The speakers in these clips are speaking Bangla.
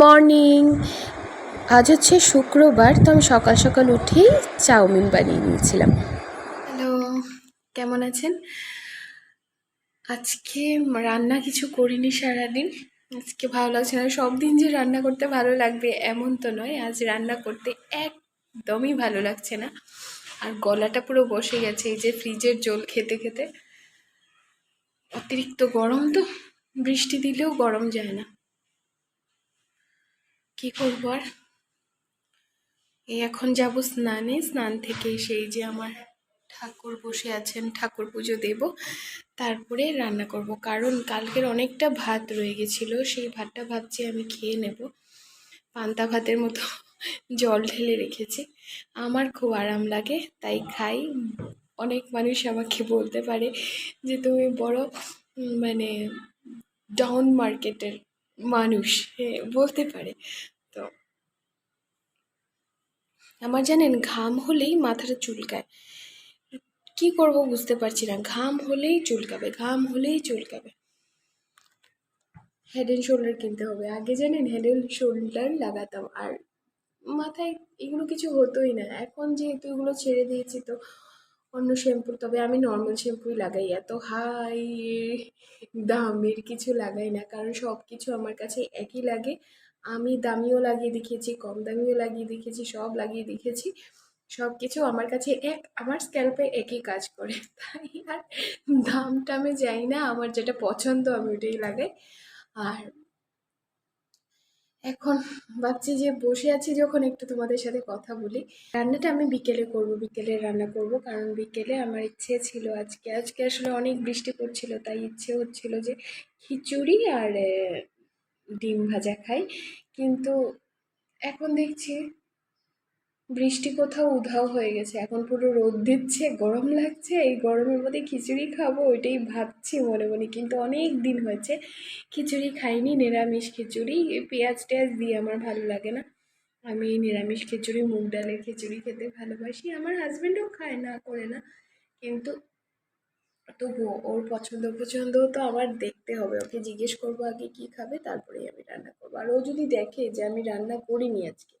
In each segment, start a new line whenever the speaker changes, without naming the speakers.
মর্নিং। আজ হচ্ছে শুক্রবার, তো আমি সকাল সকাল উঠেই চাউমিন বানিয়ে নিয়েছিলাম। হ্যালো, কেমন আছেন? আজকে রান্না কিছু করিনি সারাদিন। আজকে ভালো লাগছে না। সব দিন যে রান্না করতে ভালো লাগবে এমন তো নয়, আজ রান্না করতে একদমই ভালো লাগছে না। আর গলাটা পুরো বসে গেছে, এই যে ফ্রিজের জল খেতে খেতে। অতিরিক্ত গরম তো, বৃষ্টি দিলেও গরম যায় না। কি করব আর? এই এখন যাব স্নানে, স্নান থেকে সেই যে আমার ঠাকুর বসে আছেন, ঠাকুর পুজো দেব, তারপরে রান্না করব। কারণ কালকের অনেকটা ভাত রয়ে গেছিল, সেই ভাতটা ভাবছি আমি খেয়ে নেব। পান্তা ভাতের মতো জল ঢেলে রেখেছি। আমার খুব আরাম লাগে, তাই খাই। অনেক মানুষ আমাকে বলতে পারে যে তুমি বড় মানে ডাউন মার্কেটের মানুষ বলতে পারে। তো আমার জানেন, ঘাম হলেই মাথাটা চুলকায়। কি করব বুঝতে পারছি না। ঘাম হলেই চুলকাবে, ঘাম হলেই চুলকাবে। হেড অ্যান্ড শোল্ডার কিনতে হবে। আগে জানেন হেড অ্যান্ড শোল্ডার লাগাতাম। আর মাথায় এগুলো কিছু হতোই না। এখন যেহেতু এগুলো ছেড়ে দিয়েছি, তো অন্য শ্যাম্পু তবে আমি নর্মাল শ্যাম্পুই লাগাই। এত হাই দামের কিছু লাগাই না, কারণ সব কিছু আমার কাছে একই লাগে। আমি দামিও লাগিয়ে দেখেছি কম দামিও লাগিয়ে দেখেছি সব লাগিয়ে দেখেছি সব কিছু আমার কাছে এক, আমার স্ক্যাল্পে একই কাজ করে। তাই আর দাম টামে যাই না, আমার যেটা পছন্দ আমি ওটাই লাগাই। আর এখন ভাবছি যে বসে আছি যখন একটু তোমাদের সাথে কথা বলি। রান্নাটা আমি বিকেলে করব, বিকেলে রান্না করব, কারণ বিকেলে আমার ইচ্ছে ছিল আজকে। আজকে আসলে অনেক বৃষ্টি পড়ছিল, তাই ইচ্ছে হচ্ছিল যে খিচুড়ি আর ডিম ভাজা খাই। কিন্তু এখন দেখছি বৃষ্টি কোথাও উধাও হয়ে গেছে। এখন পুরো রোদ দিচ্ছে, গরম লাগছে, এই গরমের মধ্যে খিচুড়ি খাব, ওইটাই ভাবছি মনে মনে। কিন্তু অনেক দিন হয়েছে খিচুড়ি খাইনি, নিরামিষ খিচুড়ি, পেঁয়াজ টেয়াজ দিয়ে আমার ভালো লাগে না। আমি নিরামিষ খিচুড়ি, মুগ ডালের খিচুড়ি খেতে ভালোবাসি। আমার হাজব্যান্ডও খায় না, করে না। কিন্তু তবুও ওর পছন্দ পছন্দ তো আমার দেখতে হবে। ওকে জিজ্ঞেস করব আগে কী খাবে, তারপরেই আমি রান্না করব। আর ও যদি দেখে যে আমি রান্না করিনি আজকে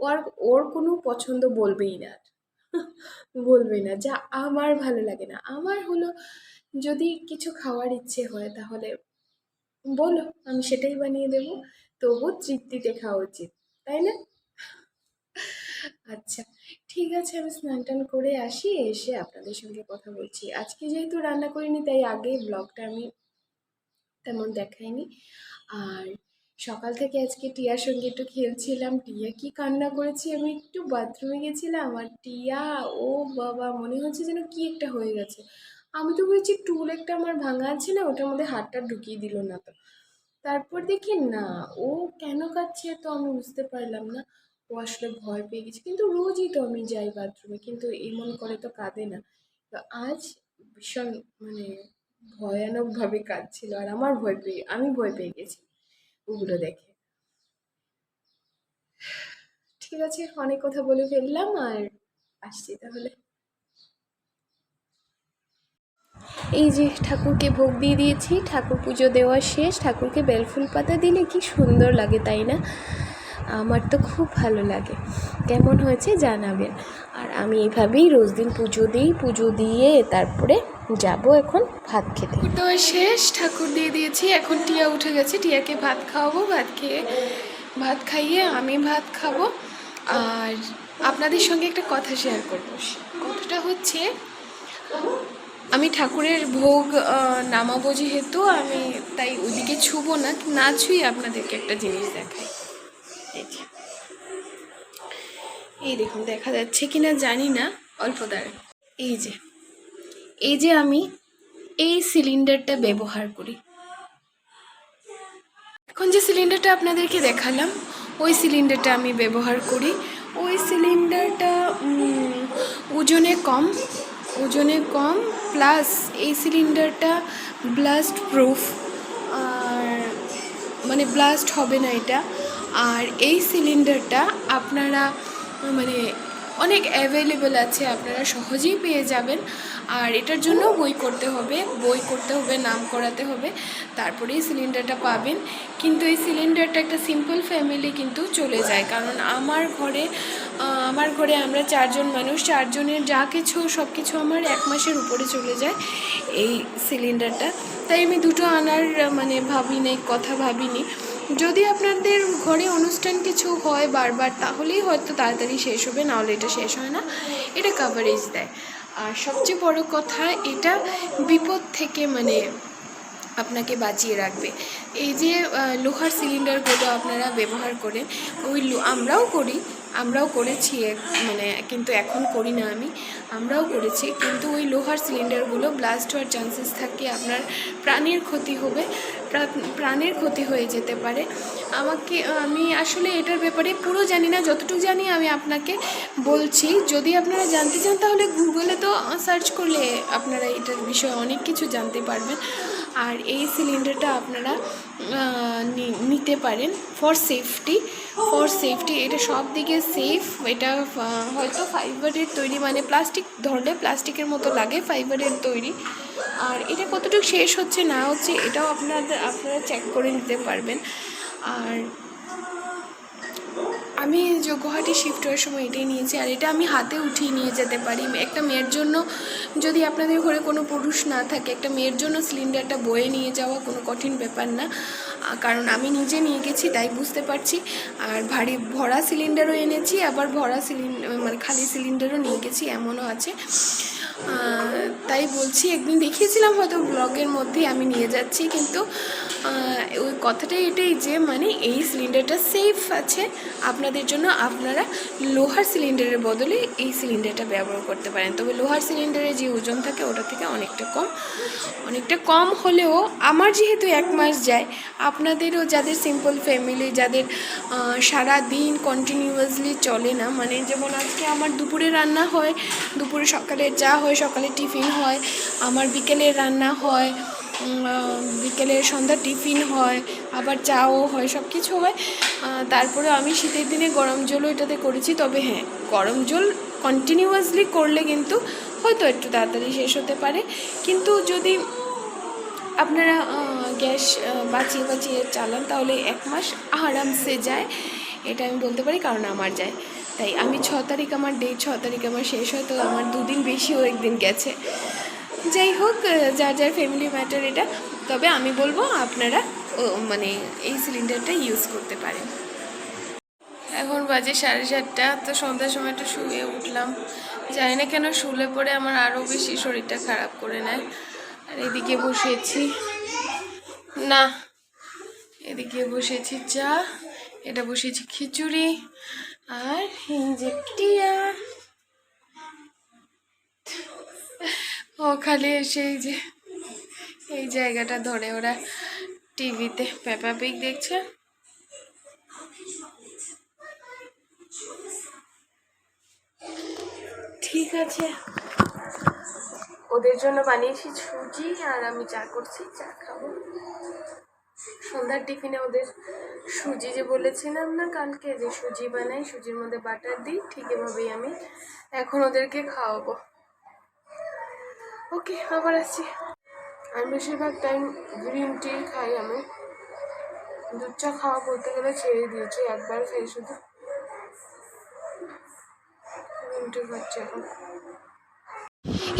ও আর ওর কোনো পছন্দ বলবেই না। আর বলবেই না, যা আমার ভালো লাগে না। আমার হলো, যদি কিছু খাওয়ার ইচ্ছে হয় তাহলে বলো, আমি সেটাই বানিয়ে দেবো তবু তৃপ্তিতে খাওয়া উচিত, তাই না? আচ্ছা ঠিক আছে, আমি স্নান টান করে আসি, এসে আপনাদের সঙ্গে কথা বলছি। আজকে যেহেতু রান্না করিনি, তাই আগে ব্লগটা আমি তেমন দেখাইনি। আর সকাল থেকে আজকে টিয়ার সঙ্গে একটু খেলছিলাম। টিয়া কি কান্না করেছি? আমি একটু বাথরুমে গেছিলাম আর টিয়া, ও বাবা, মনে হচ্ছে যেন কি একটা হয়ে গেছে। আমি তো বলছি, টুল একটা আমার ভাঙা আছে না, ওটার মধ্যে হাতটা ঢুকিয়ে দিল না তো। তারপর দেখি না, ও কেন কাচ্ছে তো আমি বুঝতে পারলাম না। ও আসলে ভয় পেয়ে গেছে, কিন্তু রোজই তো আমি যাই বাথরুমে, কিন্তু এমন করে তো কাঁদে না। তো আজ ভীষণ মানে ভয়ানকভাবে কাঁদছিল আর আমার ভয় পেয়ে, আমি ভয় পেয়ে গেছি। ওগুলো দেখে। ঠিক আছে, অনেক কথা বলে ফেললাম আর আসছি তাহলে। এই যে ঠাকুরকে ভোগ দিয়ে দিয়েছি, ঠাকুর পুজো দেওয়া শেষ, ঠাকুরকে বেলফুল পাতা দিলে কি সুন্দর লাগে, তাই না? আমার তো খুব ভালো লাগে। কেমন হয়েছে জানাবেন। আর আমি এইভাবেই রোজ দিন পুজো দিই, পুজো দিয়ে তারপরে যাব এখন ভাত খেতে। তো শেষ, ঠাকুর দিয়ে দিয়েছি। এখন টিয়া উঠে গেছে। টিয়াকে ভাত খাওয়াবো, ভাত খেয়ে, ভাত খাইয়ে আমি ভাত খাব। আর আপনাদের সঙ্গে একটা কথা শেয়ার করব। কথাটা হচ্ছে, আমি ঠাকুরের ভোগ নামাবো যেহেতু, আমি তাই ওদিকে ছুবো না না ছুঁই আপনাদেরকে একটা জিনিস দেখাই। এই দেখুন, দেখা যাচ্ছে কিনা জানি না। অল্প দাঁড়ে এই যে। এই যে আমি এই সিলিন্ডারটা ব্যবহার করি। এখন যে সিলিন্ডারটা আপনাদেরকে দেখালাম, ওই সিলিন্ডারটা আমি ব্যবহার করি। ওই সিলিন্ডারটা ওজনে কম ওজনে কম প্লাস এই সিলিন্ডারটা ব্লাস্ট প্রুফ আর মানে ব্লাস্ট হবে না এটা। আর এই সিলিন্ডারটা আপনারা মানে অনেক অ্যাভেলেবেল আছে, আপনারা সহজেই পেয়ে যাবেন। আর এটার জন্য বই করতে হবে, বই করতে হবে, নাম করাতে হবে, তারপরেই সিলিন্ডারটা পাবেন। কিন্তু এই সিলিন্ডারটা একটা সিম্পল ফ্যামিলি কিন্তু চলে যায়, কারণ আমার ঘরে আমার ঘরে আমরা চারজন মানুষ, চারজনের যা কিছু সব কিছু আমার এক মাসের উপরে চলে যায় এই সিলিন্ডারটা তাই আমি দুটো আনার মানে ভাবিনি, কথা ভাবিনি। যদি আপনাদের ঘরে অনুষ্ঠান কিছু হয় বারবার, তাহলেই হয়তো তাড়াতাড়ি শেষ হবে, নাহলে এটা শেষ হয় না। এটা কাভারেজ দেয়। আর সবচেয়ে বড় কথা, এটা বিপদ থেকে মানে আপনাকে বাঁচিয়ে রাখবে। এই যে লোহার সিলিন্ডারগুলো আপনারা ব্যবহার করেন, ওই আমরাও করি, আমরাও করেছি মানে কিন্তু এখন করি না আমি, আমরাও করেছি। কিন্তু ওই লোহার সিলিন্ডারগুলো ব্লাস্ট হওয়ার চান্সেস থাকে আপনার প্রাণের ক্ষতি হবে। প্রাণের ক্ষতি হয়ে যেতে পারে। আমাকে, আমি আসলে এটার ব্যাপারে পুরো জানি না, যতটুকু জানি আমি আপনাকে বলছি। যদি আপনারা জানতে চান তাহলে গুগলে তো সার্চ করলে আপনারা এটার বিষয়ে অনেক কিছু জানতে পারবেন। আর এই সিলিন্ডারটা আপনারা নিতে পারেন ফর সেফটি ফর সেফটি এটা সব দিকে সেফ এটা হয়তো ফাইবারের তৈরি মানে প্লাস্টিক ধরলে প্লাস্টিকের মতো লাগে ফাইবারের তৈরি। আর এটা কতটুকু শেষ হচ্ছে না হচ্ছে, এটাও আপনাদের আপনারা চেক করে নিতে পারবেন। আর আমি যে গুয়াহাটি শিফট হওয়ার সময় এটাই নিয়েছি, আর এটা আমি হাতে উঠিয়ে নিয়ে যেতে পারি। একটা মেয়ের জন্য যদি আপনাদের ঘরে কোনো পুরুষ না থাকে, একটা মেয়ের জন্য সিলিন্ডারটা বয়ে নিয়ে যাওয়া কোনো কঠিন ব্যাপার না। কারণ আমি নিজে নিয়ে গেছি, তাই বুঝতে পারছি। আর ভারী, ভরা সিলিন্ডারও এনেছি, আবার ভরা সিলিন্ডার মানে খালি সিলিন্ডারও নিয়ে গেছি, এমনও আছে। তাই বলছি, একদিন দেখিয়েছিলাম হয়তো ব্লগের মধ্যেই আমি নিয়ে যাচ্ছি, কিন্তু ওই কথাটাই এটাই যে মানে এই সিলিন্ডারটা সেফ আছে। আপনাদের জন্য আপনারা লোহার সিলিন্ডারের বদলে এই সিলিন্ডারটা ব্যবহার করতে পারেন। তবে লোহার সিলিন্ডারে যে ওজন থাকে, ওটা থেকে অনেকটা কম। অনেকটা কম হলেও, আমার যেহেতু এক মাস যায় আপনাদেরও যাদের সিম্পল ফ্যামিলি যাদের সারা দিন কন্টিনিউয়াসলি চলে না মানে যেমন আজকে আমার দুপুরে রান্না হয়, দুপুরে সকালে চা হয় সকালে টিফিন হয়, আমার বিকেলে রান্না হয় বিকেলে সন্ধ্যা টিফিন হয়, আবার চাও হয় সব কিছু হয় তারপরে আমি শীতের দিনে গরম জলও এটাতে করেছি, তবে হ্যাঁ গরম জল কন্টিনিউয়াসলি করলে কিন্তু হয়তো একটু তাড়াতাড়ি শেষ হতে পারে, কিন্তু যদি আপনারা গ্যাস বাঁচিয়ে বাঁচিয়ে চালান, তাহলে এক মাস আরামসে যায়। এটা আমি বলতে পারি কারণ আমার যায়। তাই আমি ছ তারিখ আমার ডে ছ তারিখ আমার শেষ হয়, তো আমার দুদিন বেশিও একদিন গেছে। যাই হোক যার যার ফ্যামিলি ম্যাটার এটা, তবে আমি বলব আপনারা মানে এই সিলিন্ডারটা ইউজ করতে পারেন। এখন বাজে সাড়ে সাতটা, তো সন্ধ্যার সময় একটু শুয়ে উঠলাম। জানি না কেন শুলে পরে আমার আরও বেশি শরীরটা খারাপ করে নেয়। আর এদিকে বসেছি। না। এদিকে বসেছি চা, এটা বসেছি খিচুড়ি আর হিঞ্জেটিয়া ও খালি এসে এই যে, এই জায়গাটা ধরে ওরা টিভিতে পেপা পিক দেখছে। ঠিক আছে। ওদের জন্য বানিয়েছি সুজি আর আমি চা করছি, চা সন্ধ্যার টিফিনে ওদের সুজি যে বলেছিলাম না কালকে, যে সুজি বানাই, সুজির মধ্যে বাটার দিই, ঠিক এভাবেই আমি এখন ওদেরকে খাওয়াবো। ওকে, আবার আসছি। আমি বেশিরভাগ টাইম গ্রিন টি খাই আমি। দুধ চা খাওয়া বলতে গেলে ছেড়ে দিয়েছি, একবার খাই শুধু।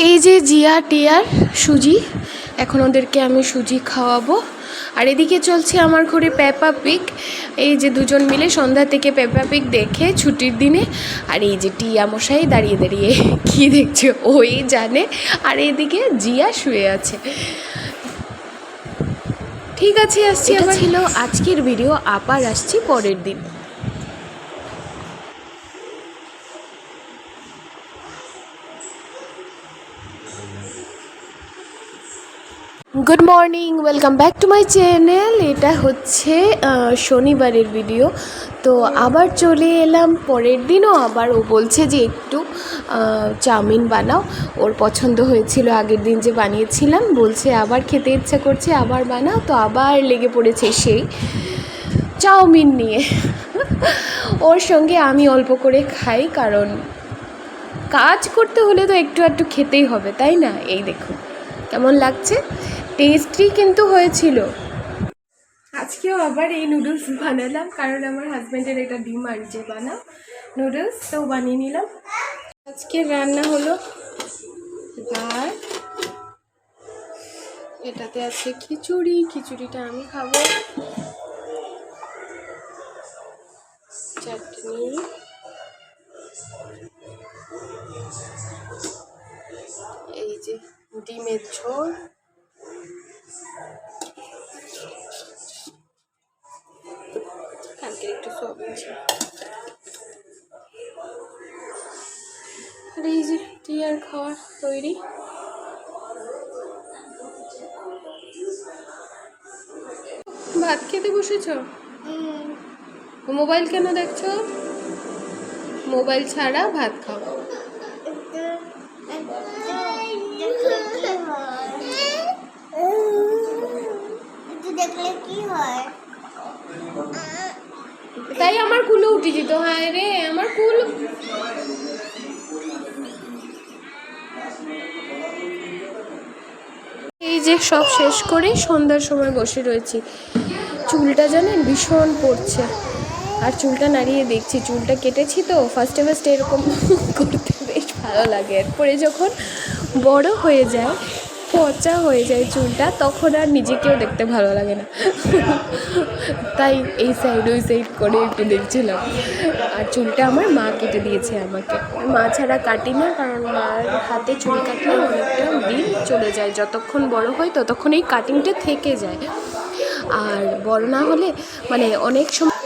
এই যে জিয়া, টিয়ার সুজি এখন ওদেরকে আমি সুজি খাওয়াবো। আর এদিকে চলছে আমার ঘরে পেপা পিক। এই যে দুজন মিলে সন্ধ্যা থেকে পেপা পিক দেখে ছুটির দিনে। আর এই যে টিয়া মশাই দাঁড়িয়ে দাঁড়িয়ে কি দেখছে ওই জানে। আর এদিকে জিয়া শুয়ে আছে। ঠিক আছে আসছি আবার। ছিল আজকের ভিডিও আবার আসছি পরের দিন। Good morning welcome back to my channel এটা হচ্ছে শনিবারের ভিডিও তো আবার চলে এলাম, পরের দিনও আবার ও বলছে যে একটু চাউমিন বানাও। ওর পছন্দ হয়েছিল আগের দিন যে বানিয়েছিলাম, বলছে আবার খেতে ইচ্ছা করছে, আবার বানাও। তো আবার লেগে পড়েছে সেই চাউমিন নিয়ে। ওর সঙ্গে আমি অল্প করে খাই, কারণ কাজ করতে হলে তো একটু একটু খেতেই হবে, তাই না? এই দেখুন, কেমন লাগছে? টেস্টি কিন্তু হয়েছিল। আজকেও আবার এই নুডলস বানালাম, কারণ আমার হাজব্যান্ডের এটা ডিমান্ড যে বানাও নুডলস তো বানিয়ে নিলাম। আজকে রান্না হলো ভাত এটাতে আছে খিচুড়ি, খিচুড়িটা আমি খাব। চাটনি। এই যে ডিমের ঝোল। টিয়ার খাওয়া তৈরি। ভাত খেতে বসেছ? মোবাইল কেন দেখছ? মোবাইল ছাড়া ভাত খাও।
দেখলে কি হয়?
তাই আমার কুলো উঠে যেত হ্যাঁ রে আমার কুল সব শেষ করে সন্ধ্যার সময় বসে রয়েছি। চুলটা জানেন ভীষণ পড়ছে। আর চুলটা নাড়িয়ে দেখছি, চুলটা কেটেছি তো ফার্স্টে ফার্স্টে এরকম করতে বেশ ভালো লাগে। এরপরে যখন বড় হয়ে যায় পচা হয়ে যায় চুলটা, তখন আর নিজেকেও দেখতে ভালো লাগে না। তাই এই সাইড ওই সাইড করে একটু দেখছিলাম। আর চুলটা আমার মা কেটে দিয়েছে আমাকে। মা ছাড়া কাটি না, কারণ মার হাতে চুল কাটলে অনেকটা দিন চলে যায়। যতক্ষণ বড় হয় ততক্ষণ এই কাটিংটা থেকে যায়। আর বড় না হলে মানে অনেক সময়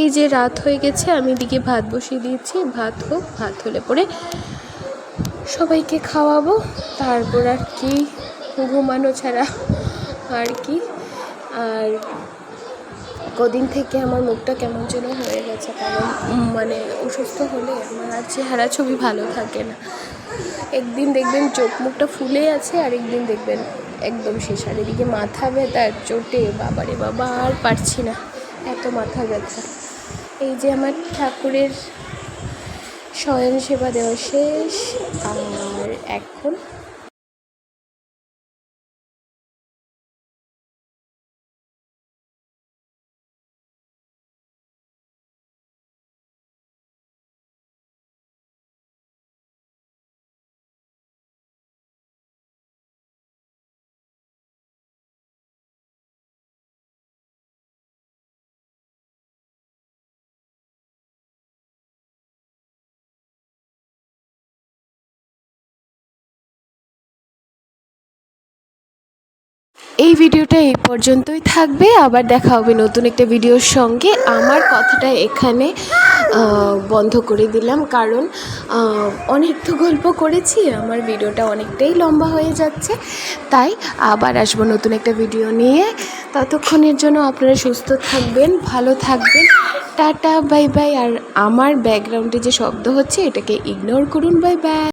এই যে রাত হয়ে গেছে, আমি এদিকে ভাত বসিয়ে দিয়েছি। ভাত হোক, ভাত হলে পরে সবাইকে খাওয়াবো, তারপর আর কি ঘুমানো ছাড়া আর কি। আর কদিন থেকে আমার মুখটা কেমন যেন হয়ে গেছে, কারণ মানে অসুস্থ হলে আমার আর চেহারা ছবি ভালো থাকে না। একদিন দেখবেন চোখ মুখটা ফুলে আছে, আর একদিন দেখবেন একদম শেষ। আর এদিকে মাথা ব্যথা, চোটে, বাবারে বাবা, আর পারছি না, এত মাথা ব্যথা। এই যে আমার ঠাকুরের শয়ন সেবা দেওয়া শেষ। আর এখন এই ভিডিওটা এই পর্যন্তই থাকবে। আবার দেখা হবে নতুন একটা ভিডিওর সঙ্গে। আমার কথাটা এখানে বন্ধ করে দিলাম। কারণ অনেক তো গল্প করেছি, আমার ভিডিওটা অনেকটাই লম্বা হয়ে যাচ্ছে। তাই আবার আসব নতুন একটা ভিডিও নিয়ে। ততক্ষণের জন্য আপনারা সুস্থ থাকবেন, ভালো থাকবেন। Tata, bye bye. আর আমার ব্যাকগ্রাউন্ডে যে শব্দ হচ্ছে, এটাকে ইগনোর করুন, বাই বাই।